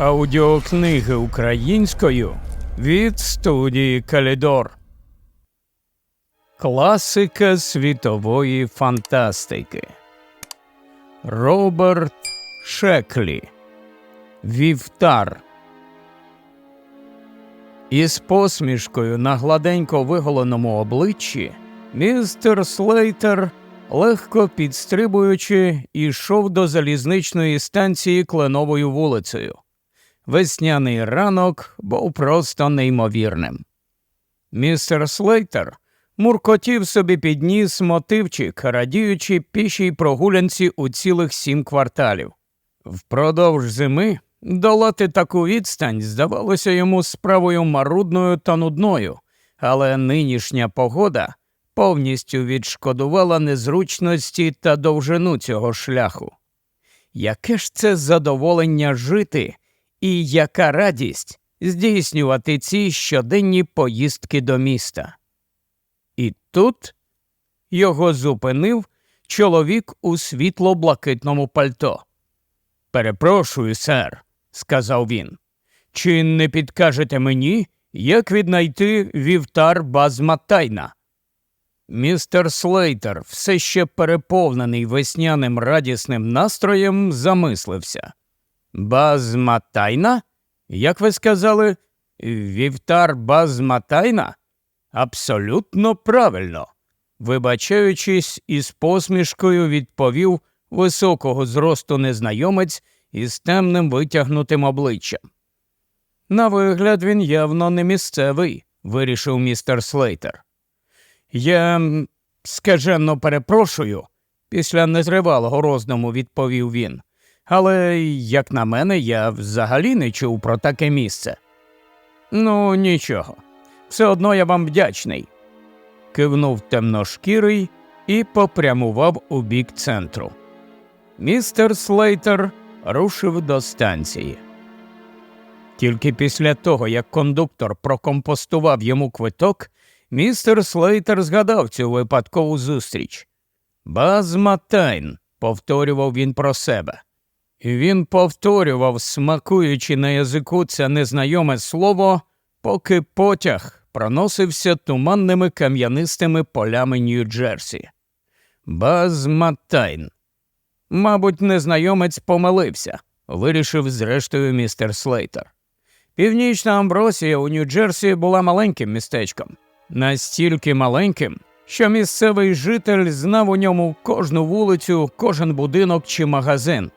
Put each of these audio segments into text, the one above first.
Аудіокниги українською від студії Калідор. Класика світової фантастики. Роберт Шеклі. Вівтар. Із посмішкою на гладенько виголеному обличчі містер Слейтер, легко підстрибуючи, йшов до залізничної станції кленовою вулицею. Весняний ранок був просто неймовірним. Містер Слейтер муркотів собі підніс мотивчик, радіючи пішій прогулянці у цілих сім кварталів. Впродовж зими долати таку відстань здавалося йому справою марудною та нудною, але нинішня погода повністю відшкодувала незручності та довжину цього шляху. Яке ж це задоволення жити, і яка радість здійснювати ці щоденні поїздки до міста. І тут його зупинив чоловік у світло-блакитному пальто. Перепрошую, сер, сказав він. Чи не підкажете мені, як віднайти вівтар Базматайна? Містер Слейтер, все ще переповнений весняним радісним настроєм, замислився. Базматайна? Як ви сказали, вівтар Базматайна? Абсолютно правильно. Вибачаючись, із посмішкою відповів високого зросту незнайомець із темним витягнутим обличчям. На вигляд він явно не місцевий, вирішив містер Слейтер. Я скажено перепрошую, після незривалого роздуму відповів він. Але, як на мене, я взагалі не чув про таке місце. Ну, нічого, все одно я вам вдячний. Кивнув темношкірий і попрямував у бік центру. Містер Слейтер рушив до станції. Тільки після того, як кондуктор прокомпостував йому квиток, містер Слейтер згадав цю випадкову зустріч. Базматайн, повторював він про себе. Він повторював, смакуючи на язику це незнайоме слово, поки потяг проносився туманними кам'янистими полями Нью-Джерсі. Базматайн. Мабуть, незнайомець помилився, вирішив зрештою містер Слейтер. Північна Амбросія у Нью-Джерсі була маленьким містечком, настільки маленьким, що місцевий житель знав у ньому кожну вулицю, кожен будинок чи магазин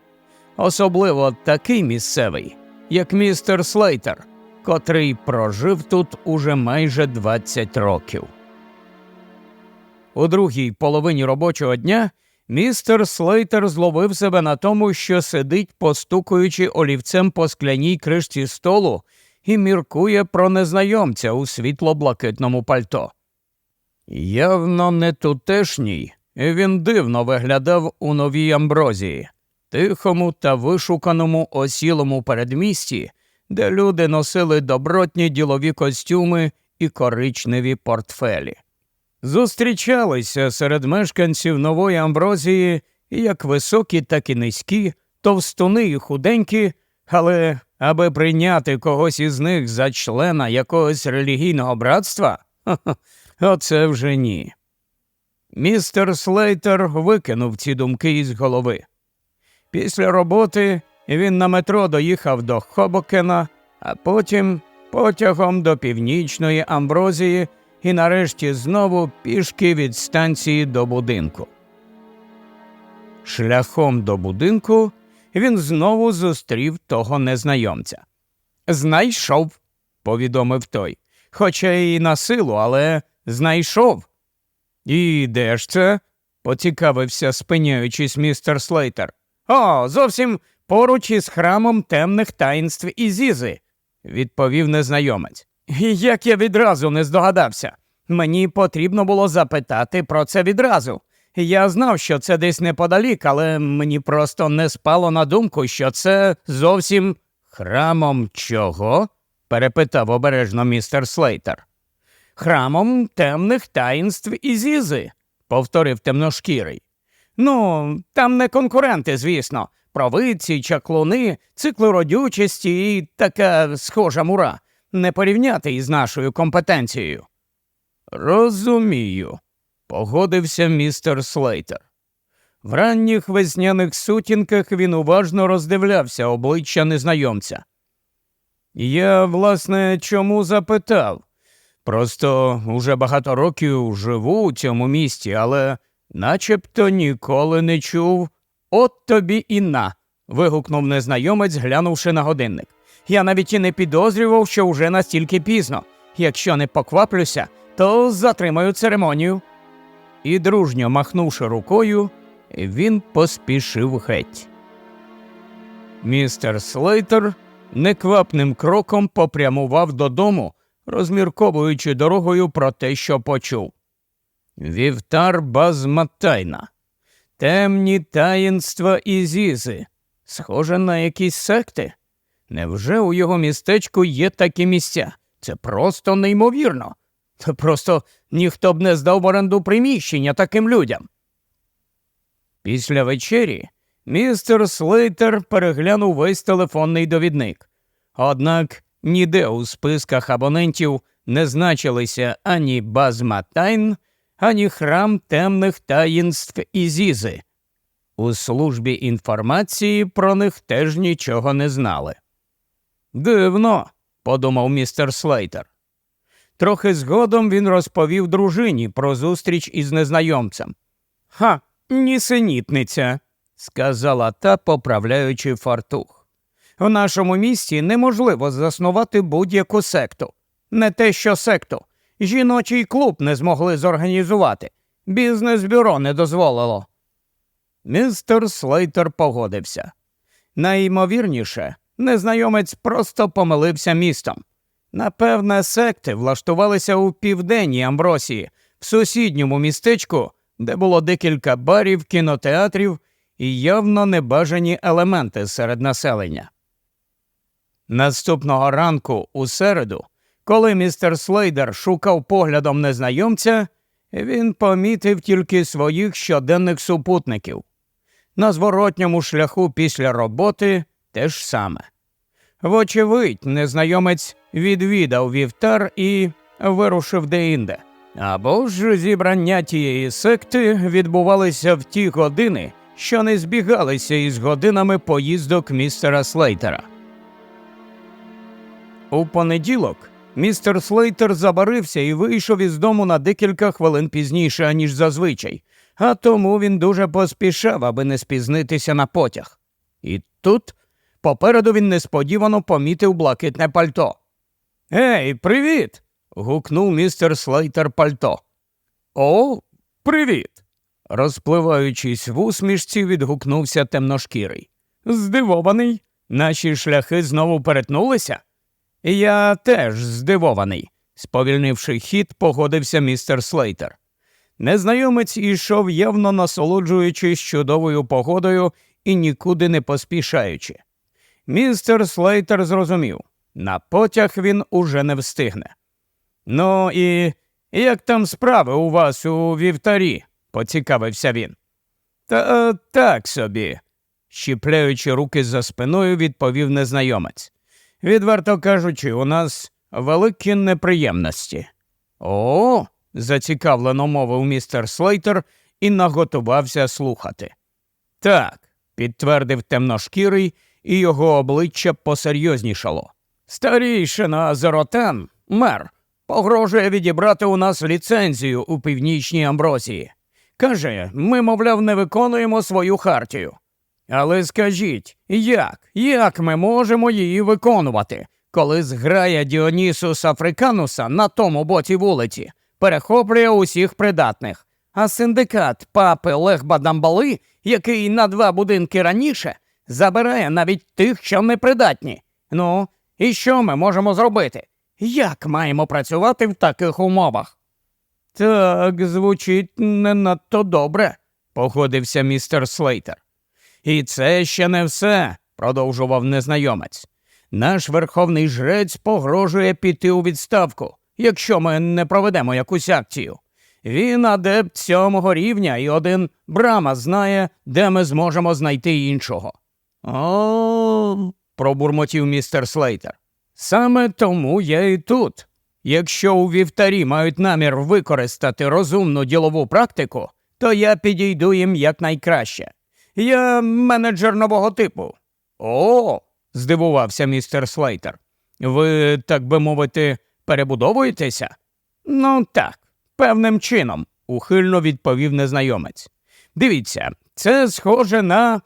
особливо такий місцевий, як містер Слейтер, котрий прожив тут уже майже 20 років. У другій половині робочого дня містер Слейтер зловив себе на тому, що сидить, постукуючи олівцем по скляній кришці столу і міркує про незнайомця у світло-блакитному пальто. Явно не тутешній, він дивно виглядав у новій амброзії тихому та вишуканому осілому передмісті, де люди носили добротні ділові костюми і коричневі портфелі. Зустрічалися серед мешканців нової Амброзії як високі, так і низькі, товстуни і худенькі, але аби прийняти когось із них за члена якогось релігійного братства, оце вже ні. Містер Слейтер викинув ці думки із голови. Після роботи він на метро доїхав до Хобокена, а потім потягом до північної Амброзії і нарешті знову пішки від станції до будинку. Шляхом до будинку він знову зустрів того незнайомця. Знайшов, повідомив той, хоча і на силу, але знайшов. І де ж це? поцікавився, спиняючись містер Слейтер. О, зовсім поруч із храмом темних таїнств Ізізи, відповів незнайомець. Як я відразу не здогадався. Мені потрібно було запитати про це відразу. Я знав, що це десь неподалік, але мені просто не спало на думку, що це зовсім храмом чого? перепитав обережно містер Слейтер. Храмом темних таїнств Ізізи, повторив темношкірий. Ну, там не конкуренти, звісно. провидці, чаклуни, циклородючості і така схожа мура. Не порівняти із нашою компетенцією. Розумію, погодився містер Слейтер. В ранніх весняних сутінках він уважно роздивлявся обличчя незнайомця. Я, власне, чому запитав? Просто уже багато років живу у цьому місті, але начебто ніколи не чув. От тобі і на. вигукнув незнайомець, глянувши на годинник. Я навіть і не підозрював, що вже настільки пізно. Якщо не покваплюся, то затримаю церемонію. І дружньо махнувши рукою, він поспішив геть. Містер Слейтер неквапним кроком попрямував додому, розмірковуючи дорогою про те, що почув. Вівтар Базматайна. Темні таїнства Ізізи. Схоже на якісь секти. Невже у його містечку є такі місця? Це просто неймовірно. Та просто ніхто б не здав в оренду приміщення таким людям. Після вечері містер Слейтер переглянув весь телефонний довідник. Однак ніде у списках абонентів не значилися ані Базматайн, ані храм темних таїнств Ізізи. У службі інформації про них теж нічого не знали. Дивно, подумав містер Слейтер. Трохи згодом він розповів дружині про зустріч із незнайомцем. Ха, нісенітниця, сказала та, поправляючи фартух. В нашому місті неможливо заснувати будь-яку секту. Не те, що секту. Жіночий клуб не змогли зорганізувати. Бізнес-бюро не дозволило. Містер Слейтер погодився. Найімовірніше, незнайомець просто помилився містом. Напевне, секти влаштувалися у південній Амбросії, в сусідньому містечку, де було декілька барів, кінотеатрів і явно небажані елементи серед населення. Наступного ранку, у середу, коли містер Слейдер шукав поглядом незнайомця, він помітив тільки своїх щоденних супутників. На зворотньому шляху після роботи те ж саме. Вочевидь, незнайомець відвідав вівтар і вирушив деінде. Або ж зібрання тієї секти відбувалися в ті години, що не збігалися із годинами поїздок містера Слейтера. У понеділок містер Слейтер забарився і вийшов із дому на декілька хвилин пізніше, аніж зазвичай, а тому він дуже поспішав, аби не спізнитися на потяг. І тут попереду він несподівано помітив блакитне пальто. Ей, привіт. гукнув містер Слейтер пальто. О, привіт. Розпливаючись в усмішці, відгукнувся темношкірий. Здивований, наші шляхи знову перетнулися. Я теж здивований, сповільнивши хід, погодився містер Слейтер. Незнайомець ішов явно насолоджуючись чудовою погодою і нікуди не поспішаючи. Містер Слейтер зрозумів на потяг він уже не встигне. Ну і як там справи у вас у вівтарі? поцікавився він. Та е, так собі, щіпляючи руки за спиною, відповів незнайомець. Відверто кажучи, у нас великі неприємності. О, зацікавлено мовив містер Слейтер і наготувався слухати. Так, підтвердив темношкірий, і його обличчя посерйознішало. Старійшина Зеротен, мер, погрожує відібрати у нас ліцензію у північній Амброзії. Каже, ми, мовляв, не виконуємо свою хартію. Але скажіть, як, як ми можемо її виконувати, коли зграя Діонісус Африкануса на тому боці вулиці перехоплює усіх придатних, а синдикат папи Лехбадамбали, який на два будинки раніше, забирає навіть тих, що непридатні. Ну, і що ми можемо зробити? Як маємо працювати в таких умовах? Так, звучить не надто добре, погодився містер Слейтер. І це ще не все, продовжував незнайомець. Наш верховний жрець погрожує піти у відставку, якщо ми не проведемо якусь акцію. Він адепт сьомого рівня, і один брама знає, де ми зможемо знайти іншого. О, пробурмотів містер Слейтер. Саме тому я і тут. Якщо у вівтарі мають намір використати розумну ділову практику, то я підійду їм якнайкраще. Я менеджер нового типу. О, здивувався містер Слейтер. Ви, так би мовити, перебудовуєтеся? Ну так, певним чином, ухильно відповів незнайомець. Дивіться, це схоже на.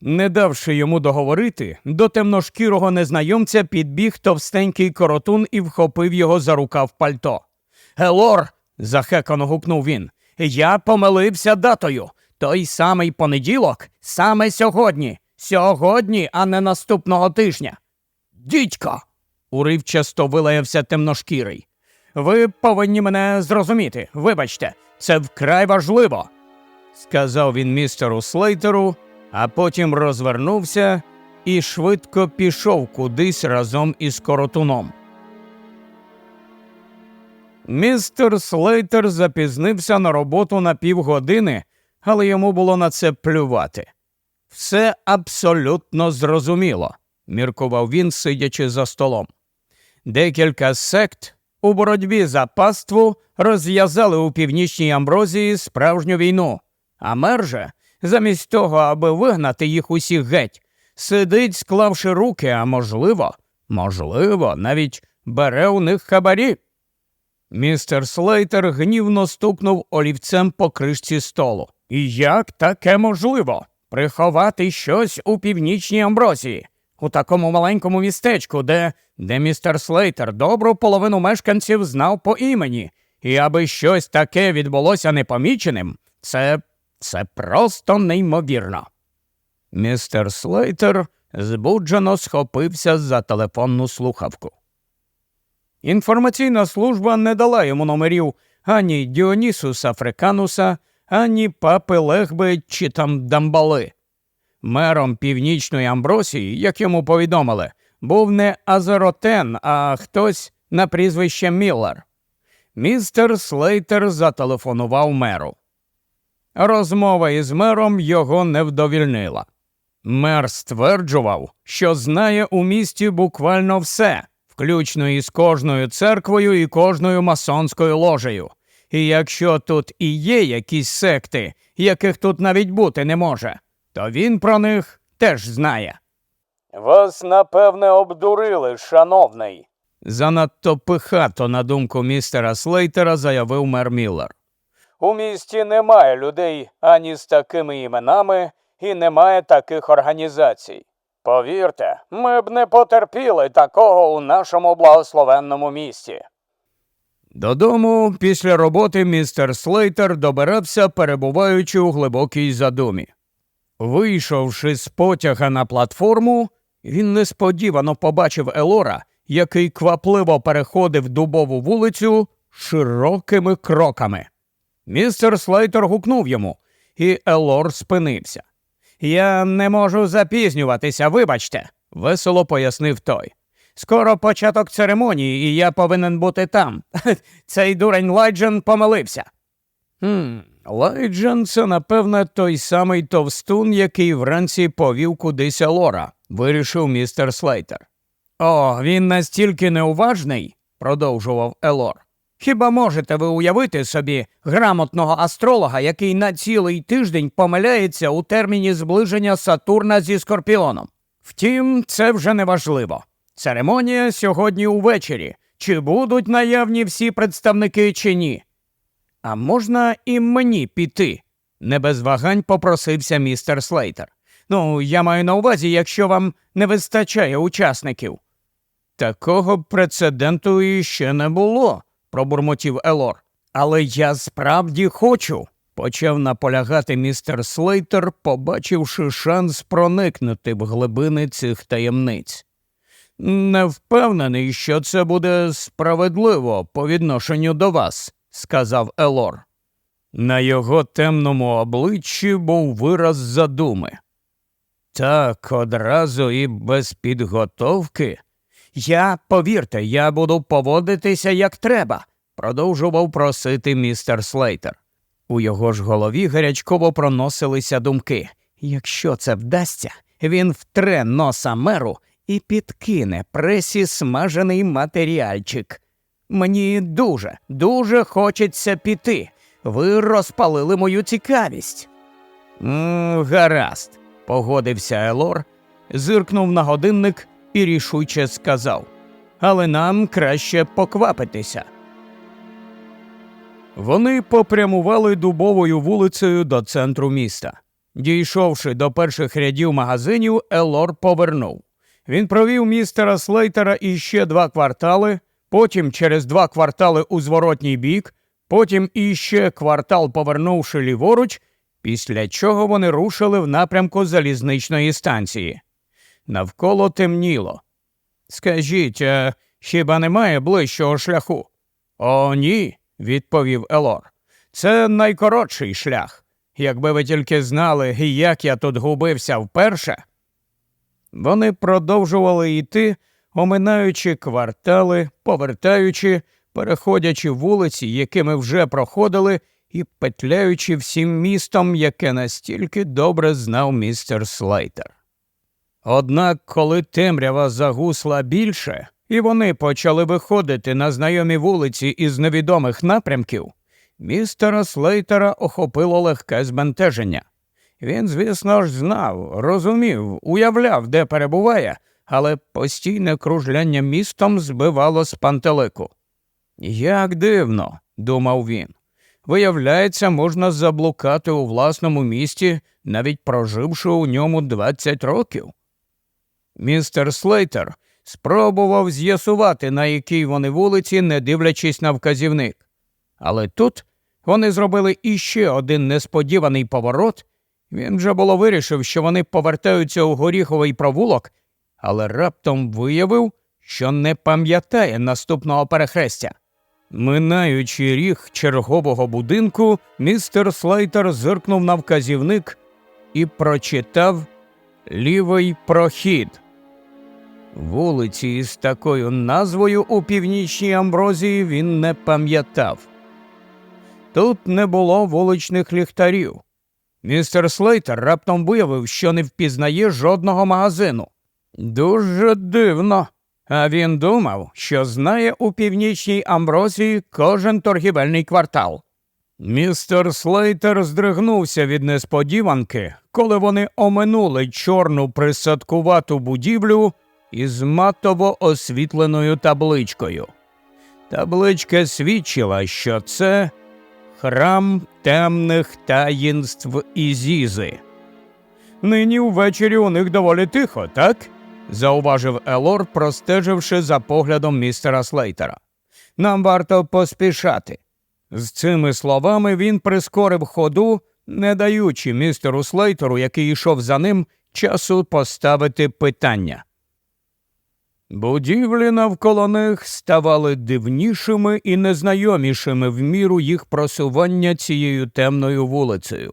Не давши йому договорити, до темношкірого незнайомця підбіг товстенький коротун і вхопив його за рукав пальто. Гелор. захекано гукнув він. Я помилився датою. Той самий понеділок, саме сьогодні. Сьогодні, а не наступного тижня. Дідько. уривчасто вилаявся темношкірий. Ви повинні мене зрозуміти. Вибачте, це вкрай важливо, сказав він містеру Слейтеру, а потім розвернувся і швидко пішов кудись разом із коротуном. Містер Слейтер запізнився на роботу на півгодини, але йому було на це плювати. Все абсолютно зрозуміло, міркував він, сидячи за столом. Декілька сект у боротьбі за паству розв'язали у північній Амброзії справжню війну, а мер же, замість того, аби вигнати їх усіх геть, сидить, склавши руки, а можливо, можливо, навіть бере у них хабарі. Містер Слейтер гнівно стукнув олівцем по кришці столу. І як таке можливо? Приховати щось у північній Амброзії, у такому маленькому містечку, де, де містер Слейтер добру половину мешканців знав по імені, і аби щось таке відбулося непоміченим, це, це просто неймовірно. Містер Слейтер збуджено схопився за телефонну слухавку. Інформаційна служба не дала йому номерів ані Діонісуса Африкануса, ані папи Легби чи там Дамбали. Мером північної Амбросії, як йому повідомили, був не Азеротен, а хтось на прізвище Міллер. Містер Слейтер зателефонував меру. Розмова із мером його не вдовільнила. Мер стверджував, що знає у місті буквально все, включно із кожною церквою і кожною масонською ложею. І якщо тут і є якісь секти, яких тут навіть бути не може, то він про них теж знає. Вас, напевне, обдурили, шановний. Занадто пихато, на думку містера Слейтера, заявив мер Міллер. У місті немає людей ані з такими іменами, і немає таких організацій. Повірте, ми б не потерпіли такого у нашому благословенному місті. Додому після роботи містер Слейтер добирався, перебуваючи у глибокій задумі. Вийшовши з потяга на платформу, він несподівано побачив Елора, який квапливо переходив дубову вулицю широкими кроками. Містер Слейтер гукнув йому, і Елор спинився. Я не можу запізнюватися, вибачте, весело пояснив той. Скоро початок церемонії, і я повинен бути там. Цей дурень Лайджен помилився. Хм, Лайджен це, напевне, той самий товстун, який вранці повів кудись Лора, вирішив містер Слейтер. О, він настільки неуважний, продовжував Елор. Хіба можете ви уявити собі грамотного астролога, який на цілий тиждень помиляється у терміні зближення Сатурна зі Скорпіоном? Втім, це вже не важливо. Церемонія сьогодні увечері. Чи будуть наявні всі представники, чи ні? А можна і мені піти? не без вагань попросився містер Слейтер. Ну, я маю на увазі, якщо вам не вистачає учасників. Такого прецеденту іще не було, пробурмотів Елор. Але я справді хочу, почав наполягати містер Слейтер, побачивши шанс проникнути в глибини цих таємниць. Не впевнений, що це буде справедливо по відношенню до вас, сказав Елор. На його темному обличчі був вираз задуми. Так одразу і без підготовки. Я, повірте, я буду поводитися як треба, продовжував просити містер Слейтер. У його ж голові гарячково проносилися думки. Якщо це вдасться, Він втре носа меру і підкине пресі смажений матеріальчик. Мені дуже, дуже хочеться піти. Ви розпалили мою цікавість. «М, гаразд, погодився Елор, зиркнув на годинник і рішуче сказав. Але нам краще поквапитися. Вони попрямували дубовою вулицею до центру міста. Дійшовши до перших рядів магазинів, Елор повернув. Він провів містера Слейтера іще два квартали, потім через два квартали у зворотній бік, потім іще квартал повернувши ліворуч, після чого вони рушили в напрямку залізничної станції. Навколо темніло. Скажіть, а хіба немає ближчого шляху? О, ні, відповів Елор. Це найкоротший шлях. Якби ви тільки знали, як я тут губився вперше. Вони продовжували йти, оминаючи квартали, повертаючи, переходячи вулиці, якими вже проходили, і петляючи всім містом, яке настільки добре знав містер Слейтер. Однак, коли темрява загусла більше, і вони почали виходити на знайомі вулиці із невідомих напрямків, містера Слейтера охопило легке збентеження. Він, звісно ж, знав, розумів, уявляв, де перебуває, але постійне кружляння містом збивало з пантелику. Як дивно, думав він. Виявляється, можна заблукати у власному місті, навіть проживши у ньому 20 років. Містер Слейтер спробував з'ясувати, на якій вони вулиці, не дивлячись на вказівник. Але тут вони зробили іще один несподіваний поворот. Він вже було вирішив, що вони повертаються у горіховий провулок, але раптом виявив, що не пам'ятає наступного перехрестя. Минаючи ріг чергового будинку, містер Слейтер зиркнув на вказівник і прочитав лівий прохід. Вулиці із такою назвою у північній Амброзії він не пам'ятав. Тут не було вуличних ліхтарів. Містер Слейтер раптом виявив, що не впізнає жодного магазину. Дуже дивно. А він думав, що знає у північній Амброзії кожен торгівельний квартал. Містер Слейтер здригнувся від несподіванки, коли вони оминули чорну присадкувату будівлю із матово освітленою табличкою. Табличка свідчила, що це храм темних таїнств Ізізи. Нині ввечері у них доволі тихо, так? зауважив Елор, простеживши за поглядом містера Слейтера. Нам варто поспішати. З цими словами він прискорив ходу, не даючи містеру Слейтеру, який йшов за ним, часу поставити питання. Будівлі навколо них ставали дивнішими і незнайомішими в міру їх просування цією темною вулицею.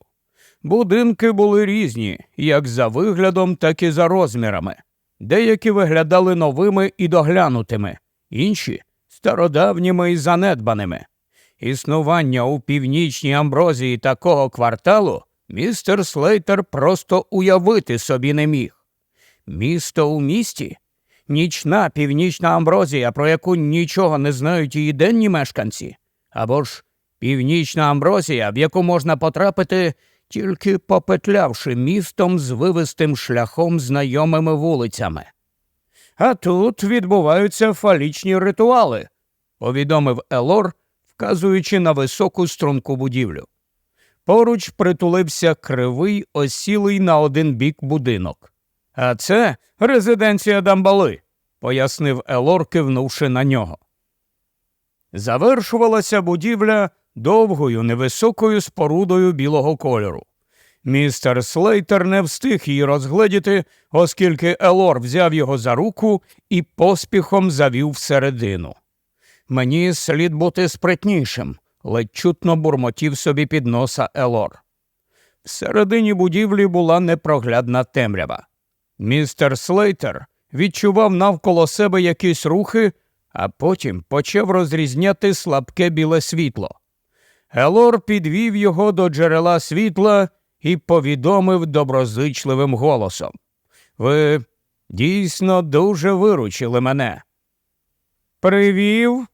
Будинки були різні, як за виглядом, так і за розмірами. Деякі виглядали новими і доглянутими, інші стародавніми і занедбаними. Існування у північній Амброзії такого кварталу містер Слейтер просто уявити собі не міг. Місто у місті нічна північна Амброзія, про яку нічого не знають її денні мешканці, або ж північна Амброзія, в яку можна потрапити, тільки попетлявши містом з вивистим шляхом знайомими вулицями. А тут відбуваються фалічні ритуали, повідомив Елор, вказуючи на високу струнку будівлю. Поруч притулився кривий, осілий на один бік будинок. А це резиденція Дамбали, пояснив Елор, кивнувши на нього. Завершувалася будівля довгою невисокою спорудою білого кольору. Містер Слейтер не встиг її розгледіти, оскільки Елор взяв його за руку і поспіхом завів всередину. Мені слід бути спритнішим, ледь чутно бурмотів собі під носа Елор. Всередині будівлі була непроглядна темрява. Містер Слейтер відчував навколо себе якісь рухи, а потім почав розрізняти слабке біле світло. Елор підвів його до джерела світла і повідомив доброзичливим голосом. Ви дійсно дуже виручили мене. Привів?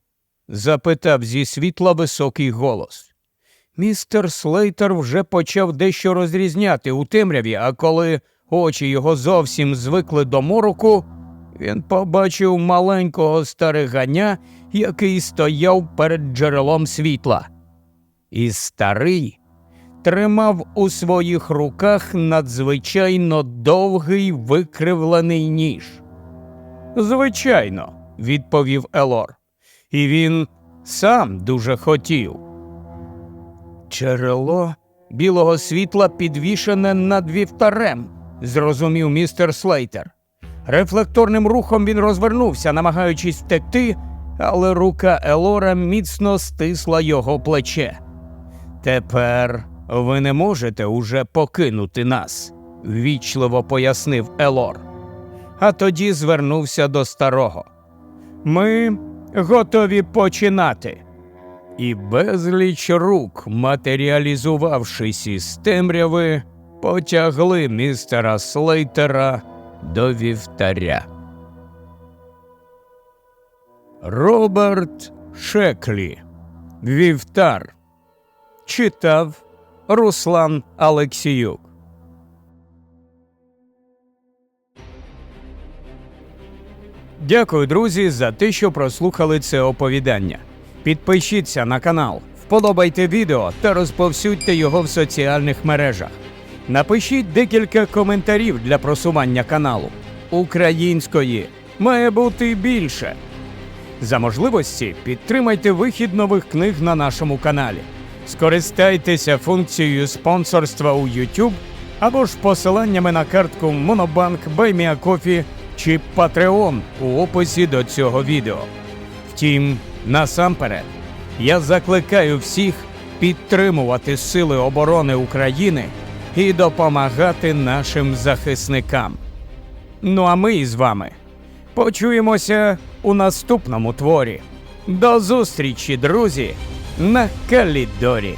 запитав зі світла високий голос. Містер Слейтер вже почав дещо розрізняти у темряві, а коли очі його зовсім звикли до мороку, він побачив маленького стариганя, який стояв перед джерелом світла. І старий тримав у своїх руках надзвичайно довгий викривлений ніж. Звичайно, відповів Елор. І він сам дуже хотів. Джерело білого світла підвішене над вівтарем, зрозумів містер Слейтер. Рефлекторним рухом він розвернувся, намагаючись втекти, але рука Елора міцно стисла його плече. Тепер ви не можете уже покинути нас, ввічливо пояснив Елор. А тоді звернувся до старого. Ми готові починати. І безліч рук, матеріалізувавшись із темряви, потягли містера Слейтера до вівтаря. Роберт Шеклі. Вівтар. Читав Руслан Алексіюк. Дякую, друзі, за те, що прослухали це оповідання. Підпишіться на канал, вподобайте відео та розповсюдьте його в соціальних мережах. Напишіть декілька коментарів для просування каналу. Української має бути більше. За можливості підтримайте вихід нових книг на нашому каналі. Скористайтеся функцією спонсорства у YouTube або ж посиланнями на картку Monobank, BuyMeACoffee чи Patreon у описі до цього відео. Втім, насамперед, я закликаю всіх підтримувати Сили оборони України і допомагати нашим захисникам. Ну а ми із вами почуємося у наступному творі. До зустрічі, друзі, на Калідорі.